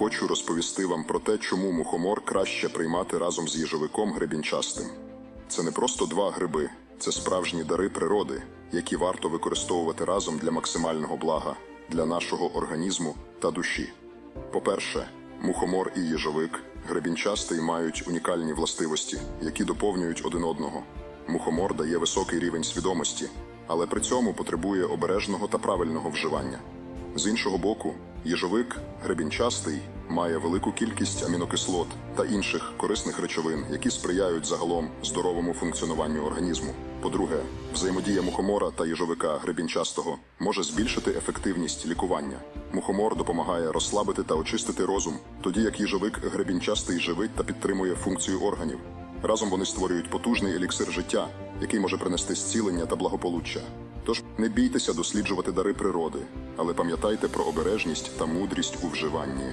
Хочу розповісти вам про те, чому мухомор краще приймати разом з їжовиком гребінчастим. Це не просто два гриби, це справжні дари природи, які варто використовувати разом для максимального блага для нашого організму та душі. По-перше, мухомор і їжовик гребінчастий мають унікальні властивості, які доповнюють один одного. Мухомор дає високий рівень свідомості, але при цьому потребує обережного та правильного вживання. З іншого боку, їжовик гребінчастий має велику кількість амінокислот та інших корисних речовин, які сприяють загалом здоровому функціонуванню організму. По-друге, взаємодія мухомора та їжовика гребінчастого може збільшити ефективність лікування. Мухомор допомагає розслабити та очистити розум, тоді як їжовик гребінчастий живить та підтримує функцію органів. Разом вони створюють потужний еліксир життя, який може принести зцілення та благополуччя. Тож не бійтеся досліджувати дари природи, але пам'ятайте про обережність та мудрість у вживанні.